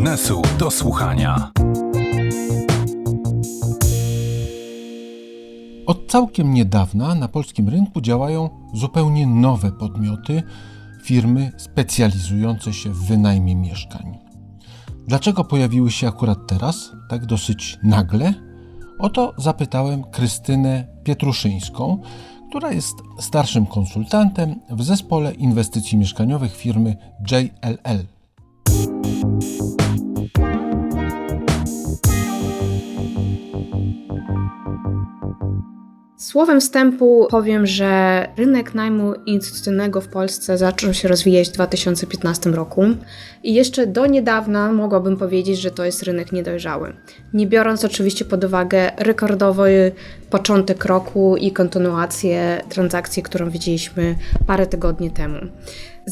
biznesu do słuchania. Od całkiem niedawna na polskim rynku działają zupełnie nowe podmioty, firmy specjalizujące się w wynajmie mieszkań. Dlaczego pojawiły się akurat teraz, tak dosyć nagle? O to zapytałem Krystynę Pietruszyńską, która jest starszym konsultantem w zespole inwestycji mieszkaniowych firmy JLL. Słowem wstępu powiem, że rynek najmu instytucyjnego w Polsce zaczął się rozwijać w 2015 roku i jeszcze do niedawna mogłabym powiedzieć, że to jest rynek niedojrzały. Nie biorąc oczywiście pod uwagę rekordowy początek roku i kontynuację transakcji, którą widzieliśmy parę tygodni temu.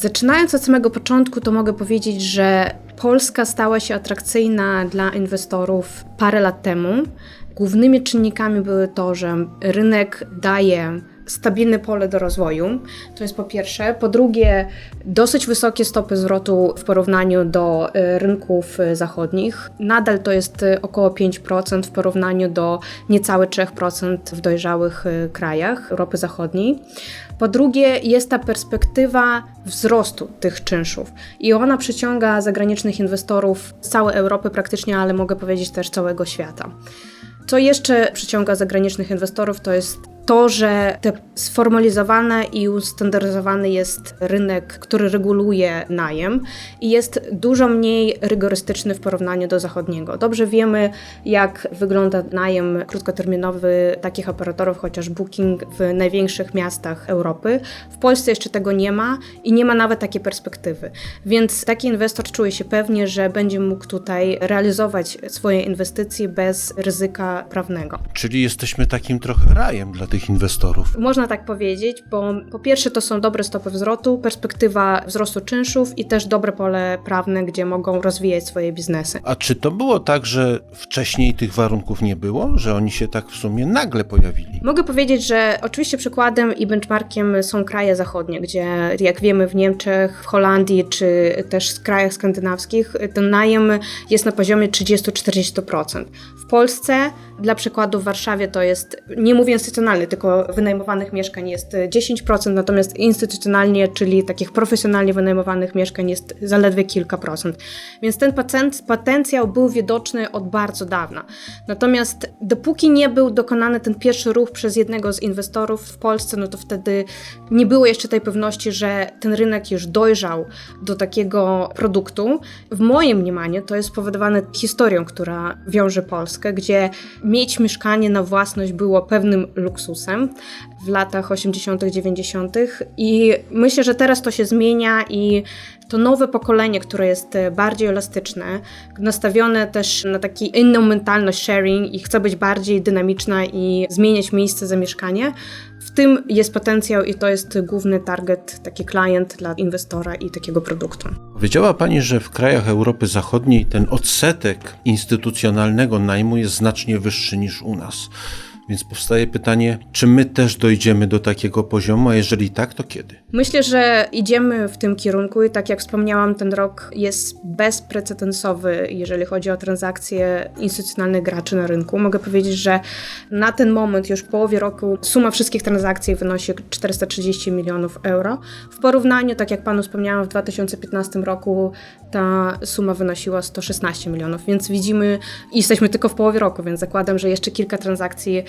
Zaczynając od samego początku, to mogę powiedzieć, że Polska stała się atrakcyjna dla inwestorów parę lat temu. Głównymi czynnikami były to, że rynek daje stabilne pole do rozwoju. To jest po pierwsze. Po drugie, dosyć wysokie stopy zwrotu w porównaniu do y, rynków y, zachodnich. Nadal to jest y, około 5% w porównaniu do niecałe 3% w dojrzałych krajach Europy Zachodniej. Po drugie, jest ta perspektywa wzrostu tych czynszów i ona przyciąga zagranicznych inwestorów z całej Europy praktycznie, ale mogę powiedzieć też całego świata. Co jeszcze przyciąga zagranicznych inwestorów, to jest to, że te sformalizowany i ustandaryzowany jest rynek, który reguluje najem i jest dużo mniej rygorystyczny w porównaniu do zachodniego. Dobrze wiemy, jak wygląda najem krótkoterminowy takich operatorów, chociaż Booking w największych miastach Europy. W Polsce jeszcze tego nie ma i nie ma nawet takiej perspektywy. Więc taki inwestor czuje się pewnie, że będzie mógł tutaj realizować swoje inwestycje bez ryzyka prawnego. Czyli jesteśmy takim trochę rajem dla tych tych inwestorów? Można tak powiedzieć, bo po pierwsze to są dobre stopy wzrostu, perspektywa wzrostu czynszów i też dobre pole prawne, gdzie mogą rozwijać swoje biznesy. A czy to było tak, że wcześniej tych warunków nie było, że oni się tak w sumie nagle pojawili? Mogę powiedzieć, że oczywiście przykładem i benchmarkiem są kraje zachodnie, gdzie jak wiemy w Niemczech, w Holandii czy też w krajach skandynawskich ten najem jest na poziomie 30-40%. W Polsce, dla przykładu w Warszawie to jest, nie mówię instytucjonalny, tylko wynajmowanych mieszkań jest 10%, natomiast instytucjonalnie, czyli takich profesjonalnie wynajmowanych mieszkań jest zaledwie kilka procent. Więc ten potencjał był widoczny od bardzo dawna. Natomiast dopóki nie był dokonany ten pierwszy ruch przez jednego z inwestorów w Polsce, no to wtedy nie było jeszcze tej pewności, że ten rynek już dojrzał do takiego produktu. W moim mniemaniu to jest spowodowane historią, która wiąże Polskę, gdzie mieć mieszkanie na własność było pewnym luksusem w latach 80., 90. I myślę, że teraz to się zmienia i to nowe pokolenie, które jest bardziej elastyczne, nastawione też na taki inną mentalność sharing i chce być bardziej dynamiczna i zmieniać miejsce zamieszkania, w tym jest potencjał i to jest główny target, taki klient dla inwestora i takiego produktu. Wiedziała Pani, że w krajach Europy Zachodniej ten odsetek instytucjonalnego najmu jest znacznie wyższy niż u nas. Więc powstaje pytanie, czy my też dojdziemy do takiego poziomu, a jeżeli tak, to kiedy? Myślę, że idziemy w tym kierunku i tak jak wspomniałam, ten rok jest bezprecedensowy, jeżeli chodzi o transakcje instytucjonalnych graczy na rynku. Mogę powiedzieć, że na ten moment, już w połowie roku, suma wszystkich transakcji wynosi 430 milionów euro. W porównaniu, tak jak panu wspomniałam, w 2015 roku ta suma wynosiła 116 milionów, więc widzimy, jesteśmy tylko w połowie roku, więc zakładam, że jeszcze kilka transakcji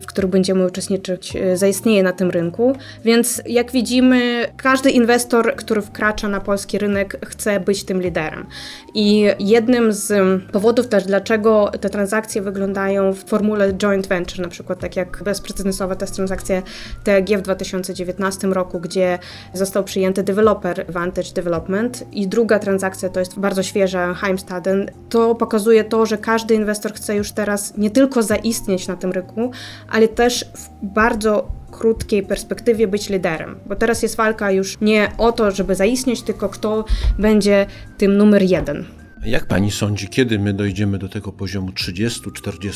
w których będziemy uczestniczyć, e, zaistnieje na tym rynku. Więc jak widzimy, każdy inwestor, który wkracza na polski rynek, chce być tym liderem. I jednym z powodów też, dlaczego te transakcje wyglądają w formule joint venture, na przykład tak jak bezprecedensowa jest transakcja TG w 2019 roku, gdzie został przyjęty developer Vantage Development i druga transakcja to jest bardzo świeża Heimstaden, to pokazuje to, że każdy inwestor chce już teraz nie tylko zaistnieć na tym rynku, ale też w bardzo krótkiej perspektywie być liderem. Bo teraz jest walka już nie o to, żeby zaistnieć, tylko kto będzie tym numer jeden. Jak pani sądzi, kiedy my dojdziemy do tego poziomu 30-40%?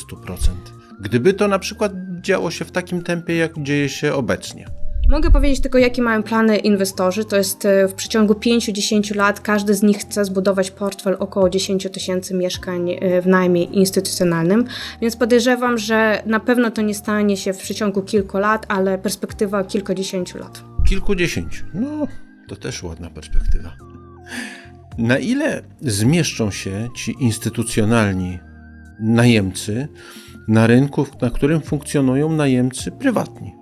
Gdyby to na przykład działo się w takim tempie, jak dzieje się obecnie. Mogę powiedzieć tylko, jakie mają plany inwestorzy. To jest e, w przeciągu 5-10 lat każdy z nich chce zbudować portfel około 10 tysięcy mieszkań e, w najmie instytucjonalnym, więc podejrzewam, że na pewno to nie stanie się w przeciągu kilku lat, ale perspektywa kilkudziesięciu lat. Kilkudziesięciu. No, to też ładna perspektywa. Na ile zmieszczą się ci instytucjonalni najemcy na rynku, na którym funkcjonują najemcy prywatni?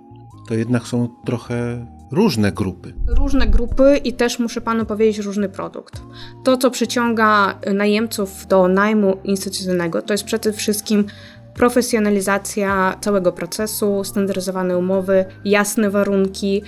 To jednak są trochę różne grupy. Różne grupy i też muszę panu powiedzieć różny produkt. To, co przyciąga najemców do najmu instytucjonalnego, to jest przede wszystkim profesjonalizacja całego procesu, standaryzowane umowy, jasne warunki,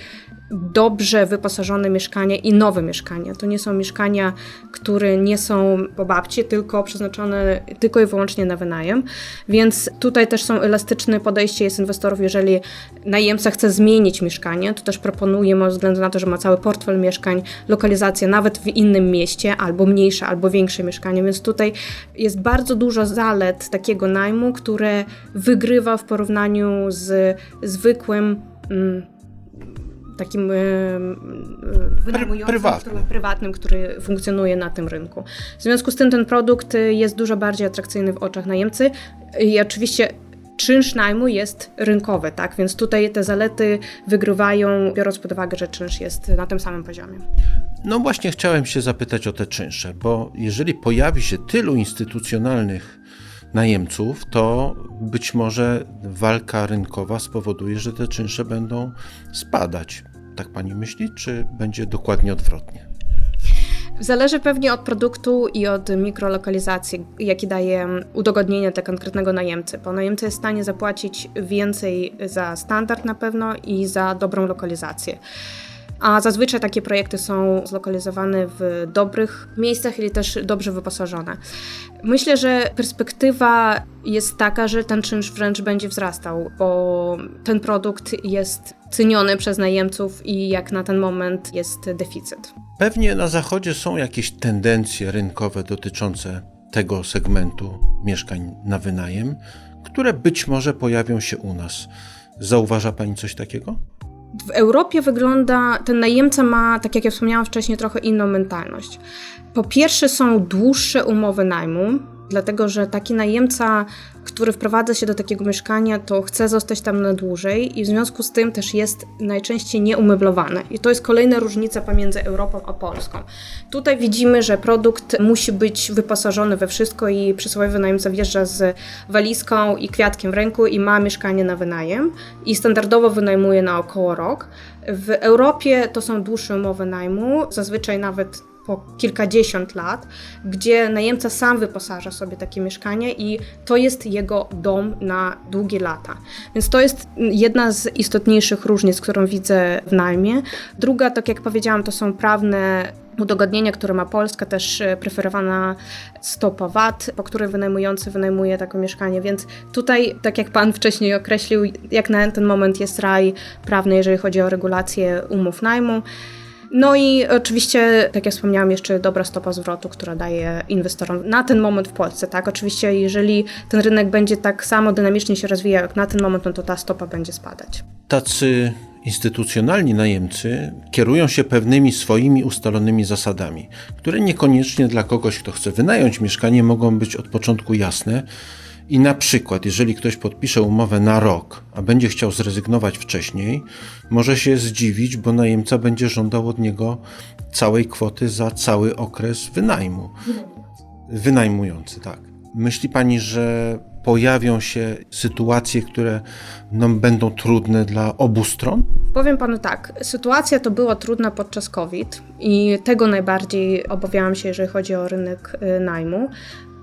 dobrze wyposażone mieszkania i nowe mieszkania. To nie są mieszkania, które nie są po babci, tylko przeznaczone tylko i wyłącznie na wynajem. Więc tutaj też są elastyczne podejście jest inwestorów, jeżeli najemca chce zmienić mieszkanie, to też proponujemy, ze względu na to, że ma cały portfel mieszkań, lokalizację nawet w innym mieście, albo mniejsze, albo większe mieszkanie. Więc tutaj jest bardzo dużo zalet takiego najmu, które wygrywa w porównaniu z zwykłym mm, takim wynajmującym, prywatnym. który, prywatnym, który funkcjonuje na tym rynku. W związku z tym ten produkt jest dużo bardziej atrakcyjny w oczach najemcy i oczywiście czynsz najmu jest rynkowy, tak? Więc tutaj te zalety wygrywają, biorąc pod uwagę, że czynsz jest na tym samym poziomie. No właśnie chciałem się zapytać o te czynsze, bo jeżeli pojawi się tylu instytucjonalnych najemców, to być może walka rynkowa spowoduje, że te czynsze będą spadać. Tak pani myśli, czy będzie dokładnie odwrotnie? Zależy pewnie od produktu i od mikrolokalizacji, jaki daje udogodnienie dla konkretnego najemcy, bo najemca jest w stanie zapłacić więcej za standard na pewno i za dobrą lokalizację. A zazwyczaj takie projekty są zlokalizowane w dobrych miejscach ili też dobrze wyposażone. Myślę, że perspektywa jest taka, że ten czynsz wręcz będzie wzrastał, bo ten produkt jest ceniony przez najemców i jak na ten moment jest deficyt. Pewnie na zachodzie są jakieś tendencje rynkowe dotyczące tego segmentu mieszkań na wynajem, które być może pojawią się u nas. Zauważa pani coś takiego? W Europie wygląda, ten najemca ma, tak jak ja wspomniałam wcześniej, trochę inną mentalność. Po pierwsze, są dłuższe umowy najmu, dlatego że taki najemca, który wprowadza się do takiego mieszkania, to chce zostać tam na dłużej i w związku z tym też jest najczęściej nieumeblowany. I to jest kolejna różnica pomiędzy Europą a Polską. Tutaj widzimy, że produkt musi być wyposażony we wszystko i przysłowiowy najemca wjeżdża z walizką i kwiatkiem w ręku i ma mieszkanie na wynajem i standardowo wynajmuje na około rok. W Europie to są dłuższe umowy najmu, zazwyczaj nawet po kilkadziesiąt lat, gdzie najemca sam wyposaża sobie takie mieszkanie i to jest jego dom na długie lata. Więc to jest jedna z istotniejszych różnic, którą widzę w najmie. Druga, tak jak powiedziałam, to są prawne udogodnienia, które ma Polska, też e, preferowana stopa VAT, po której wynajmujący wynajmuje takie mieszkanie, więc tutaj, tak jak Pan wcześniej określił, jak na ten moment jest raj prawny, jeżeli chodzi o regulację umów najmu. No i oczywiście, tak jak wspomniałam, jeszcze dobra stopa zwrotu, która daje inwestorom na ten moment w Polsce, tak? Oczywiście, jeżeli ten rynek będzie tak samo dynamicznie się rozwijał jak na ten moment, no to ta stopa będzie spadać. Tacy instytucjonalni najemcy kierują się pewnymi swoimi ustalonymi zasadami, które niekoniecznie dla kogoś, kto chce wynająć mieszkanie, mogą być od początku jasne. I na przykład, jeżeli ktoś podpisze umowę na rok, a będzie chciał zrezygnować wcześniej, może się zdziwić, bo najemca będzie żądał od niego całej kwoty za cały okres wynajmu. Wynajmujący, tak. Myśli pani, że pojawią się sytuacje, które no, będą trudne dla obu stron? Powiem panu tak, sytuacja to była trudna podczas COVID i tego najbardziej obawiałam się, jeżeli chodzi o rynek y, najmu.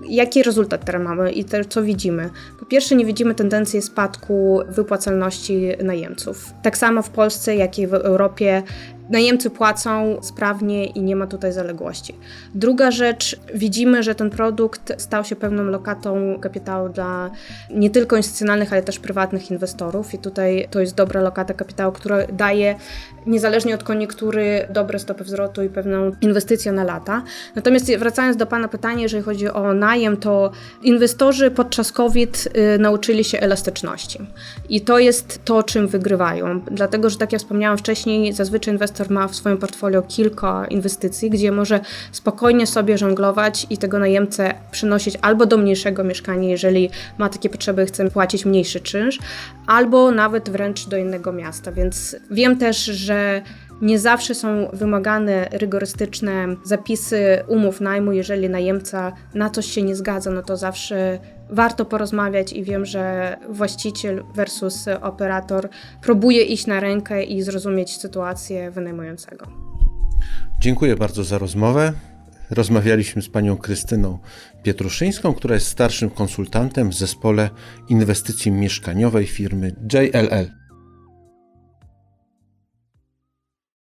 Jaki rezultat teraz mamy i te, co widzimy? Po pierwsze, nie widzimy tendencji spadku wypłacalności najemców. Tak samo w Polsce, jak i w Europie najemcy płacą sprawnie i nie ma tutaj zaległości. Druga rzecz, widzimy, że ten produkt stał się pewną lokatą kapitału dla nie tylko instytucjonalnych, ale też prywatnych inwestorów i tutaj to jest dobra lokata kapitału, która daje niezależnie od koniunktury dobre stopy wzrostu i pewną inwestycję na lata. Natomiast wracając do Pana pytania, jeżeli chodzi o najm wynajem, to inwestorzy podczas COVID y, nauczyli się elastyczności. I to jest to, czym wygrywają. Dlatego, że tak jak wspomniałam wcześniej, zazwyczaj inwestor ma w swoim portfolio kilka inwestycji, gdzie może spokojnie sobie żonglować i tego najemcę przynosić albo do mniejszego mieszkania, jeżeli ma takie potrzeby, chce płacić mniejszy czynsz, albo nawet wręcz do innego miasta. Więc wiem też, że nie zawsze są wymagane rygorystyczne zapisy umów najmu, jeżeli najemca na coś się nie zgadza, no to zawsze warto porozmawiać i wiem, że właściciel versus operator próbuje iść na rękę i zrozumieć sytuację wynajmującego. Dziękuję bardzo za rozmowę. Rozmawialiśmy z panią Krystyną Pietruszyńską, która jest starszym konsultantem w zespole inwestycji mieszkaniowej firmy JLL.